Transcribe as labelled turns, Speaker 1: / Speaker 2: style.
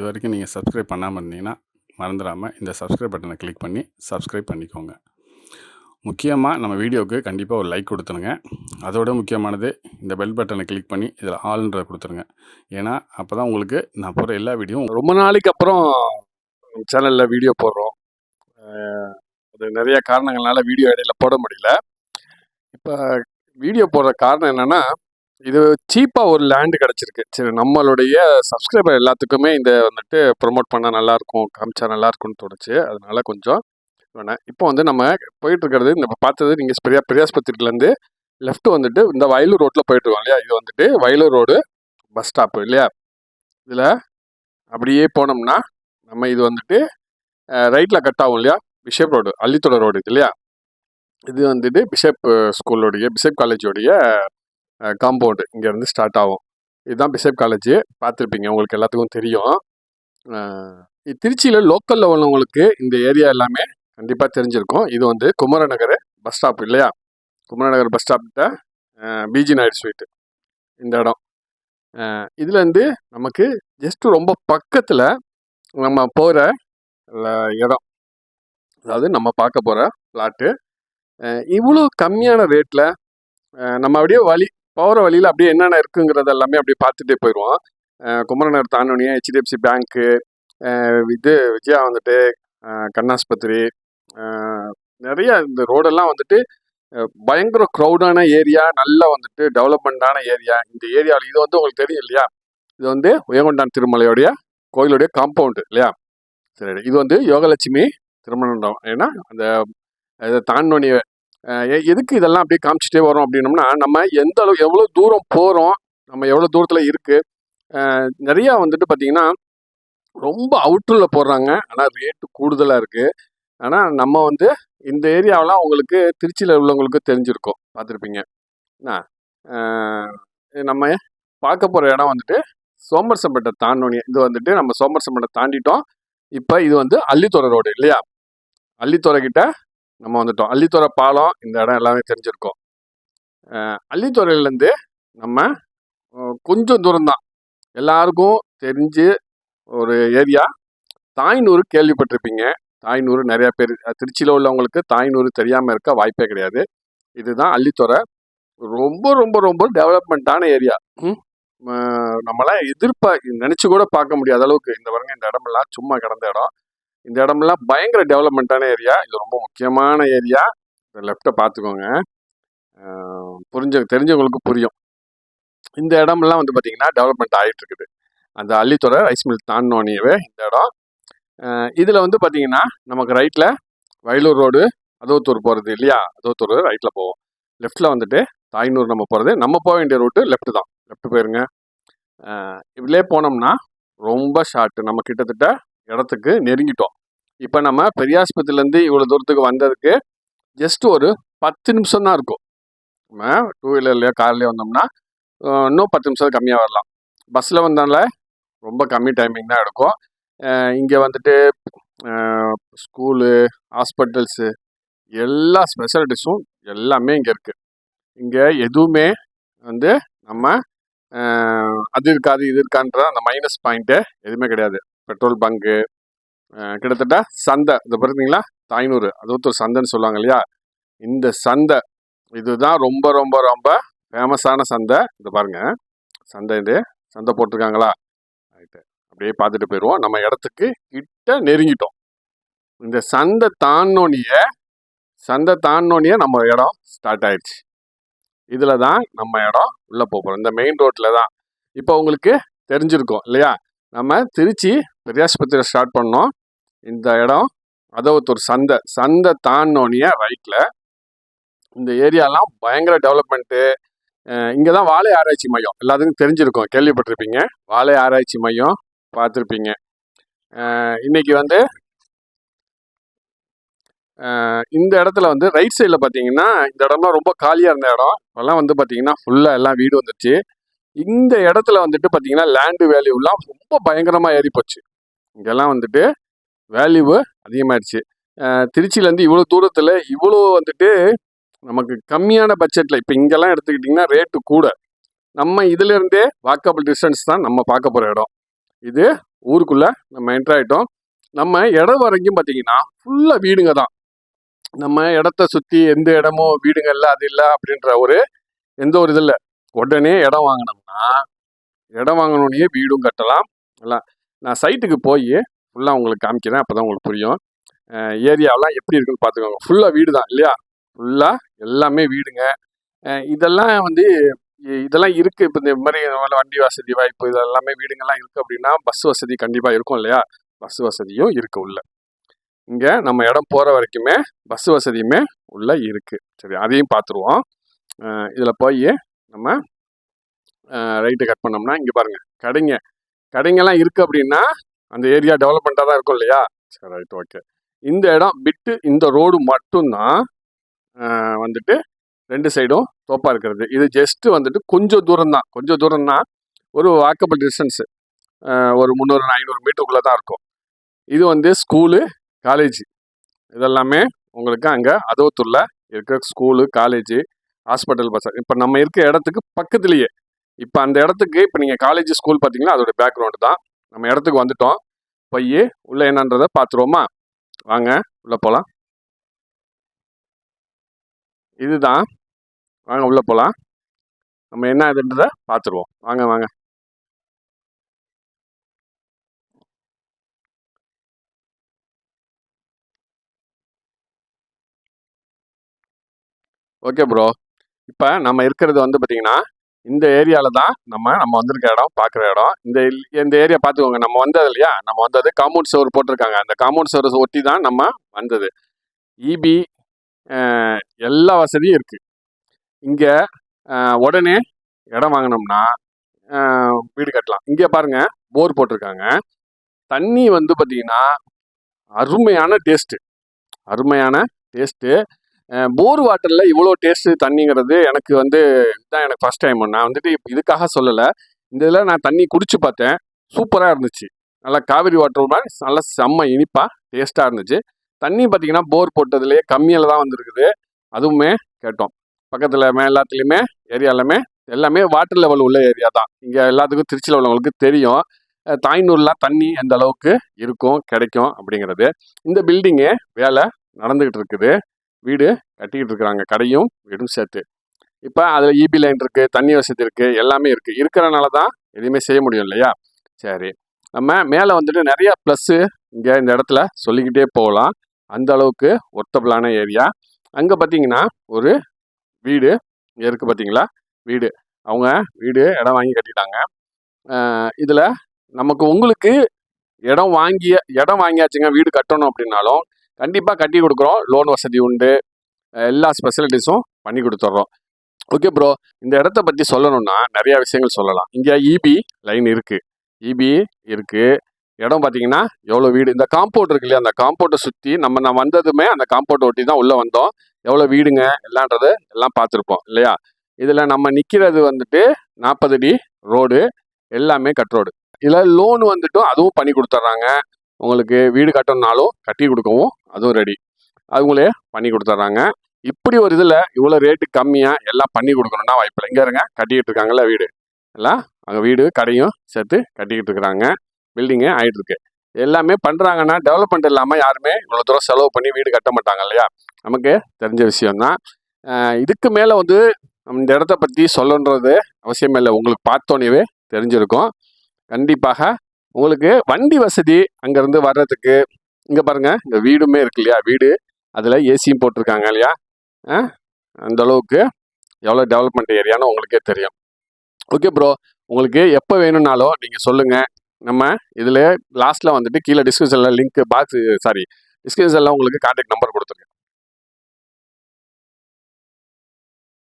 Speaker 1: இது வரைக்கும் நீங்கள் சப்ஸ்கிரைப் பண்ணாமல் இருந்தீங்கன்னா மறந்துடாமல் இந்த சப்ஸ்கிரைப் பட்டனை கிளிக் பண்ணி சப்ஸ்கிரைப் பண்ணிக்கோங்க. முக்கியமாக நம்ம வீடியோவுக்கு கண்டிப்பாக ஒரு லைக் கொடுத்துருங்க. அதோட முக்கியமானது இந்த பெல் பட்டனை கிளிக் பண்ணி இதில் ஆளுன்றதை கொடுத்துருங்க. ஏன்னா அப்போ தான் உங்களுக்கு நான் போகிற எல்லா வீடியோவும்
Speaker 2: ரொம்ப நாளைக்கு அப்புறம் சேனலில் வீடியோ போடுறோம். அது நிறைய காரணங்களால வீடியோ இடையில போட முடியல. இப்போ வீடியோ போடுற காரணம் என்னென்னா இது சீப்பாக ஒரு லேண்டு கிடச்சிருக்கு. சரி நம்மளுடைய சப்ஸ்கிரைபர் எல்லாத்துக்குமே இந்த வந்துட்டு ப்ரொமோட் பண்ணால் நல்லாயிருக்கும் காமிச்சா நல்லா இருக்கும்னு தோணுச்சு. அதனால கொஞ்சம் வேணாம். இப்போ வந்து நம்ம போயிட்டு இருக்கிறது இந்த பார்த்தது நீங்கள் பெரியா பெரியாஸ்பத்திரிலேருந்து லெஃப்ட் வந்துட்டு இந்த வயலூர் ரோட்டில் போயிட்டு இருக்கோம் இல்லையா? இது வந்துட்டு வயலூர் ரோடு பஸ் ஸ்டாப்பு இல்லையா? இதில் அப்படியே போனோம்னா நம்ம இது வந்துட்டு ரைட்டில் கட் ஆகும் இல்லையா? பிஷப் ரோடு அள்ளித்தோட ரோடு இது இல்லையா? இது வந்துட்டு பிஷப் ஸ்கூலோடைய பிஷப் காலேஜோடைய காம்பவுண்டு இங்கேருந்து ஸ்டார்ட் ஆகும். இதுதான் பிசப் காலேஜ். பார்த்துருப்பீங்க உங்களுக்கு எல்லாத்துக்கும் தெரியும். இது திருச்சியில் லோக்கலில் உள்ளவங்களுக்கு இந்த ஏரியா எல்லாமே கண்டிப்பாக தெரிஞ்சிருக்கும். இது வந்து குமரநகர் பஸ் ஸ்டாப் இல்லையா? குமரநகர் பஸ் ஸ்டாப்கிட்ட பிஜி நாயுடு ஸ்வீட்டு இந்த இடம். இதுலேருந்து நமக்கு ஜஸ்ட் ரொம்ப பக்கத்தில் நம்ம போகிற இடம். அதாவது நம்ம பார்க்க போகிற பிளாட்டு. இவ்வளோ கம்மியான ரேட்டில் நம்ம அப்படியே வழி போகிற வழியில் அப்படியே என்னென்ன இருக்குங்கிறது எல்லாமே அப்படியே பார்த்துட்டே போயிடுவோம். குமரநகர் தாண்டோனியா ஹெச்டிஎஃப்சி பேங்க்கு இது விஜயா வந்துட்டு கண்ணாஸ்பத்திரி நிறைய இந்த ரோடெல்லாம் வந்துட்டு பயங்கர க்ரௌடான ஏரியா நல்லா வந்துட்டு டெவலப்மெண்ட்டான ஏரியா இந்த ஏரியாவில் இது வந்து உங்களுக்கு தெரியும் இல்லையா? இது வந்து உயங்கொண்டான் திருமலையோடைய கோயிலுடைய காம்பவுண்டு இல்லையா? சரி இது வந்து யோகலட்சுமி திருமணம் ஏன்னா அந்த தாண்டோனிய எதுக்கு இதெல்லாம் அப்படியே காமிச்சிட்டே வரோம் அப்படின்னோம்னா நம்ம எந்த அளவு எவ்வளோ தூரம் போகிறோம் நம்ம எவ்வளோ தூரத்தில் இருக்குது நிறையா வந்துட்டு பார்த்திங்கன்னா ரொம்ப அவுட்டரில் போடுறாங்க. ஆனால் ரேட்டு கூடுதலாக இருக்குது ஆனால் நம்ம வந்து இந்த ஏரியாவெலாம் உங்களுக்கு திருச்சியில் உள்ளவங்களுக்கு தெரிஞ்சிருக்கும். பார்த்துருப்பீங்க என்ன நம்ம பார்க்க போகிற இடம் வந்துட்டு சோமர்சம்பேட்டை தாண்டோனி இது வந்துட்டு நம்ம சோமர்சம்பேட்டை தாண்டிட்டோம். இப்போ இது வந்து அள்ளித்துறை ரோடு இல்லையா? அள்ளித்துறை கிட்ட நம்ம வந்துட்டோம் அள்ளித்துறை பாலம் இந்த இடம் எல்லாமே தெரிஞ்சிருக்கோம். அள்ளித்துறையிலேருந்து நம்ம கொஞ்சம் தூரம்தான். எல்லாருக்கும் தெரிஞ்சு ஒரு ஏரியா. தாய்நூறு கேள்விப்பட்டிருப்பீங்க. தாய்நூறு நிறையா பேர் திருச்சியில் உள்ளவங்களுக்கு தாய்நூறு தெரியாமல் இருக்க வாய்ப்பே கிடையாது. இதுதான் அள்ளித்துறை ரொம்ப ரொம்ப ரொம்ப டெவலப்மெண்ட்டான ஏரியா நம்மளாம் எதிர்பார்க்க நினச்சி கூட பார்க்க முடியாத அளவுக்கு இந்த வருங்க இந்த இடமெல்லாம் சும்மா கிடந்த இடம். இந்த இடம்லாம் பயங்கர டெவலப்மெண்ட்டான ஏரியா இது ரொம்ப முக்கியமான ஏரியா இந்த லெஃப்ட்டை பார்த்துக்கோங்க. புரிஞ்ச தெரிஞ்சவங்களுக்கு புரியும். இந்த இடம்லாம் வந்து பார்த்திங்கன்னா டெவலப்மெண்ட் ஆகிட்டு இருக்குது. அந்த அள்ளித்துறை ரைஸ் மில் தாண்டோனியவே இந்த இடம். இதில் வந்து பார்த்திங்கன்னா நமக்கு ரைட்டில் வயலூர் ரோடு அதோத்தூர் போகிறது இல்லையா? அதோத்தூர் ரைட்டில் போவோம். லெஃப்ட்டில் வந்துட்டு தாய்னூர் நம்ம போகிறது நம்ம போக வேண்டிய ரூட்டு லெஃப்ட்டு தான். லெஃப்ட்டு போயிருங்க. இதிலே போனோம்னா ரொம்ப ஷார்ட்டு நம்ம கிட்டத்தட்ட இடத்துக்கு நெருங்கிட்டோம். இப்போ நம்ம பெரியாஸ்பத்திரிலேருந்து இவ்வளோ தூரத்துக்கு வந்ததுக்கு ஜஸ்ட் ஒரு பத்து நிமிஷம் தான் இருக்கும். நம்ம டூ வீலர்லையோ கார்லேயோ வந்தோம்னா இன்னும் பத்து நிமிஷம் கம்மியாக வரலாம். பஸ்ஸில் வந்தால ரொம்ப கம்மி டைமிங் தான் எடுக்கும். இங்கே வந்துட்டு ஸ்கூலு ஹாஸ்பிட்டல்ஸு எல்லா ஸ்பெஷாலிட்டிஸும் எல்லாமே இங்கே இருக்குது இங்கே எதுவுமே வந்து நம்ம அது இருக்காது இது இருக்கான்ற அந்த மைனஸ் பாயிண்ட்டு எதுவுமே கிடையாது. பெட்ரோல் பங்கு கிட்டத்தட்ட சந்தை. இது பார்த்தீங்களா தாய்நூறு. அது ஒரு சந்தைன்னு சொல்லுவாங்க இல்லையா? இந்த சந்தை. இதுதான் ரொம்ப ரொம்ப ரொம்ப ஃபேமஸான சந்தை. இது பாருங்க. சந்தை இது. சந்தை போட்டிருக்காங்களா? ரைட்டு அப்படியே பார்த்துட்டு போயிடுவோம் நம்ம இடத்துக்கு கிட்ட நெருங்கிட்டோம். இந்த சந்தை தாண்டோனிய சந்தை தாண்டோனிய நம்ம இடம் ஸ்டார்ட் ஆயிடுச்சு. இதில் தான் நம்ம இடம் உள்ளே போகிறோம் இந்த மெயின் ரோட்டில் தான். இப்போ உங்களுக்கு தெரிஞ்சிருக்கோம் இல்லையா? நம்ம திருச்சி பெரியாஸ்பத்திரி ஸ்டார்ட் பண்ணோம். இந்த இடம் அதவத்தூர் சந்தை. சந்தை தாண்டோனிய ரைட்டில் இந்த ஏரியாலாம் பயங்கர டெவலப்மெண்ட்டு இங்கே தான் வாழை ஆராய்ச்சி மையம். எல்லாத்துக்கும் தெரிஞ்சிருக்கோம் கேள்விப்பட்டிருப்பீங்க. வாழை ஆராய்ச்சி மையம் பார்த்துருப்பீங்க. இன்னைக்கு வந்து இந்த இடத்துல வந்து ரைட் சைடில் பார்த்தீங்கன்னா இந்த இடம்லாம் ரொம்ப காலியாக இருந்த இடம். இப்போல்லாம் வந்து பார்த்தீங்கன்னா ஃபுல்லாக எல்லாம் வீடு வந்துருச்சு இந்த இடத்துல வந்துட்டு பார்த்தீங்கன்னா லேண்டு வேல்யூலாம் ரொம்ப பயங்கரமாக ஏறி போச்சு இங்கெல்லாம் வந்துட்டு வேல்யூவு அதிகமாகிடுச்சு திருச்சியிலேருந்து இவ்வளோ தூரத்தில் இவ்வளோ வந்துட்டு நமக்கு கம்மியான பட்ஜெட்டில் இப்போ இங்கெல்லாம் எடுத்துக்கிட்டிங்கன்னா ரேட்டு கூட. நம்ம இதிலேருந்தே வாக்கபிள் டிஸ்டன்ஸ் தான் நம்ம பார்க்க போகிற இடம். இது ஊருக்குள்ளே நம்ம என்ட்ரு ஆகிட்டோம் நம்ம இடம் வரைக்கும் பார்த்தீங்கன்னா ஃபுல்லாக வீடுங்க தான். நம்ம இடத்த சுற்றி எந்த இடமோ வீடுங்க இல்லை அது இல்லை அப்படின்ற ஒரு எந்த ஒரு இது இல்லை உடனே இடம் வாங்கினோம்னா இடம் வாங்கினோடனே வீடும் கட்டலாம். இல்லை நான் சைட்டுக்கு போய் ஃபுல்லாக உங்களுக்கு காமிக்கிறேன் அப்போ தான் உங்களுக்கு புரியும். ஏரியாவெலாம் எப்படி இருக்குன்னு பார்த்துக்கோங்க. ஃபுல்லாக வீடு தான் இல்லையா? ஃபுல்லாக எல்லாமே வீடுங்க. இதெல்லாம் வந்து இதெல்லாம் இருக்குது இப்போ இந்த மாதிரி வண்டி வசதி வாய்ப்பு இதெல்லாமே வீடுங்கள்லாம் இருக்குது அப்படின்னா பஸ் வசதி கண்டிப்பாக இருக்கும் இல்லையா? பஸ் வசதியும் இருக்குது உள்ள. இங்கே நம்ம இடம் போகிற வரைக்குமே பஸ் வசதியுமே உள்ள இருக்குது சரி அதையும் பார்த்துருவோம். இதில் போய் நம்ம ரைட்டு கட் பண்ணோம்னா இங்கே பாருங்கள் கடைங்க. கடைங்கெல்லாம் இருக்குது அப்படின்னா அந்த ஏரியா டெவலப்மெண்ட்டாக தான் இருக்கும் இல்லையா? சரி ரைட் ஓகே இந்த இடம் விட்டு இந்த ரோடு மட்டும்தான் வந்துட்டு ரெண்டு சைடும் தோப்பாக இருக்கிறது. இது ஜஸ்ட்டு வந்துட்டு கொஞ்சம் தூரம் தான் கொஞ்சம் தூரம்னா ஒரு வாக்கபிள் டிஸ்டன்ஸு ஒரு முந்நூறு ஐநூறு மீட்டருக்குள்ளே தான் இருக்கும். இது வந்து ஸ்கூலு காலேஜ் இதெல்லாமே உங்களுக்கு அங்கே அதோத்தூரில் இருக்கிற ஸ்கூலு காலேஜு ஹாஸ்பிட்டல் பஸ் இப்போ நம்ம இருக்க இடத்துக்கு பக்கத்துலேயே இப்போ அந்த இடத்துக்கு இப்போ நீங்கள் காலேஜ் ஸ்கூல் பார்த்தீங்கன்னா அதோட பேக்ரவுண்டு தான். நம்ம இடத்துக்கு வந்துட்டோம். போய் உள்ளே என்னன்றதை பார்த்துருவோமா வாங்க உள்ளே போகலாம் இதுதான். வாங்க உள்ளே போகலாம் நம்ம என்ன இதுன்றதை பார்த்துருவோம் வாங்க வாங்க. ஓகே ப்ரோ இப்போ நம்ம இருக்கிறது வந்து பார்த்தீங்கன்னா இந்த ஏரியாவில் தான் நம்ம நம்ம வந்திருக்க இடம் பார்க்குற இடம். இந்த இந்த ஏரியா பார்த்துக்கோங்க நம்ம வந்தது இல்லையா? நம்ம வந்தது காம்பவுண்ட் சவர் போட்டிருக்காங்க. அந்த காம்பவுண்ட் சவர் ஒட்டி தான் நம்ம வந்தது. இபி எல்லா வசதியும் இருக்குது இங்கே உடனே இடம் வாங்கினோம்னா வீடு கட்டலாம். இங்கே பாருங்கள் போர் போட்டிருக்காங்க. தண்ணி வந்து பார்த்திங்கன்னா அருமையான டேஸ்ட்டு அருமையான டேஸ்ட்டு போர் வாட்டரில் இவ்வளோ டேஸ்ட்டு தண்ணிங்கிறது எனக்கு வந்து இதுதான் எனக்கு ஃபஸ்ட் டைம் நான் வந்துட்டு இதுக்காக சொல்லலை. இந்த இதில் நான் தண்ணி குடிச்சு பார்த்தேன். சூப்பராக இருந்துச்சு. நல்லா காவிரி வாட்டர் மாதிரி நல்லா செம்ம இனிப்பாக டேஸ்ட்டாக இருந்துச்சு. தண்ணி பார்த்தீங்கன்னா போர் போட்டதுலேயே கம்மியில் தான் வந்திருக்குது. அதுவுமே கேட்டோம். பக்கத்தில் எல்லாத்துலேயுமே ஏரியாலுமே எல்லாமே வாட்டர் லெவல் உள்ள ஏரியா தான். இங்கே எல்லாத்துக்கும் திருச்சியில் உள்ளவங்களுக்கு தெரியும். தாய்நூர்லாம் தண்ணி எந்த அளவுக்கு இருக்கும் கிடைக்கும் அப்படிங்கிறது. இந்த பில்டிங்கு வேலை நடந்துக்கிட்டு இருக்குது. வீடு கட்டிக்கிட்டு இருக்கிறாங்க கடையும் வீடும் சேர்த்து. இப்போ அதில் இபி லைன் இருக்குது தண்ணி வசதி இருக்குது எல்லாமே இருக்குது இருக்கிறனால தான் எதுவுமே செய்ய முடியும் இல்லையா? சரி. நம்ம மேலே வந்துட்டு நிறைய ப்ளஸ்ஸு இங்கே இந்த இடத்துல சொல்லிக்கிட்டே போகலாம். அந்த அளவுக்கு ஒர்த்தபிளான ஏரியா அங்கே பார்த்தீங்கன்னா ஒரு வீடு இங்கே இருக்குது பார்த்தீங்களா வீடு. அவங்க வீடு இடம் வாங்கி கட்டிட்டாங்க. இதில் நமக்கு உங்களுக்கு இடம் வாங்கிய இடம் வாங்கியாச்சுங்க வீடு கட்டணும் அப்படின்னாலும் கண்டிப்பாக கட்டி கொடுக்குறோம். லோன் வசதி உண்டு. எல்லா ஸ்பெசிலிட்டிஸும் பண்ணி கொடுத்துட்றோம். ஓகே ப்ரோ இந்த இடத்த பற்றி சொல்லணும்னா நிறையா விஷயங்கள் சொல்லலாம். இங்கே இபி லைன் இருக்குது இபி இருக்குது இடம் பார்த்தீங்கன்னா எவ்வளோ வீடு? இந்த காம்பவுண்ட் இருக்கு இல்லையா? அந்த காம்பவுண்டை சுற்றி நம்ம நான் வந்ததுமே அந்த காம்பவுண்ட் ஒட்டி தான் உள்ளே வந்தோம். எவ்வளோ வீடுங்க? எல்லான்றது எல்லாம் பார்த்துருப்போம் இல்லையா? இதில் நம்ம நிற்கிறது வந்துட்டு நாற்பது அடி ரோடு எல்லாமே கட் ரோடு இதில் லோன் வந்துட்டும் அதுவும் பண்ணி கொடுத்துட்றாங்க. உங்களுக்கு வீடு கட்டணும்னாலும் கட்டி கொடுக்கவும் அதுவும் ரெடி அவங்களே பண்ணி கொடுத்துட்றாங்க. இப்படி ஒரு இதில் இவ்வளோ ரேட்டு கம்மியாக எல்லாம் பண்ணி கொடுக்கணும்னா வாய்ப்பில்லை. இங்கே இருங்க கட்டிக்கிட்டு இருக்காங்கல்ல வீடு. எல்லாம் அங்கே வீடு கடையும் சேர்த்து கட்டிக்கிட்டு இருக்கிறாங்க. பில்டிங்கு ஆயிட்டு இருக்கு எல்லாமே பண்ணுறாங்கன்னா டெவலப்மெண்ட் இல்லாமல் யாருமே இவ்வளோ தூரம் செலவு பண்ணி வீடு கட்ட மாட்டாங்க இல்லையா? நமக்கு தெரிஞ்ச விஷயம்தான். இதுக்கு மேலே வந்து இந்த இடத்த பற்றி சொல்லன்றது அவசியமில்லை உங்களுக்கு பார்த்தோன்னே தெரிஞ்சிருக்கும். கண்டிப்பாக உங்களுக்கு வண்டி வசதி அங்கேருந்து வர்றதுக்கு இங்கே பாருங்கள் இங்கே வீடுமே இருக்கு இல்லையா வீடு. அதில் ஏசியும் போட்டிருக்காங்க இல்லையா? ஆ? அந்த அளவுக்கு எவ்வளோ டெவலப்மெண்ட் ஏரியான்னு உங்களுக்கே தெரியும். ஓகே ப்ரோ உங்களுக்கு எப்போ வேணும்னாலும் நீங்கள் சொல்லுங்கள் நம்ம இதில் லாஸ்ட்டில் வந்துட்டு கீழே டிஸ்கிரிப்ஷனில் லிங்க் பாக்ஸ் சாரி டிஸ்கிரிப்ஷனில் உங்களுக்கு கான்டாக்ட் நம்பர் கொடுத்துருங்க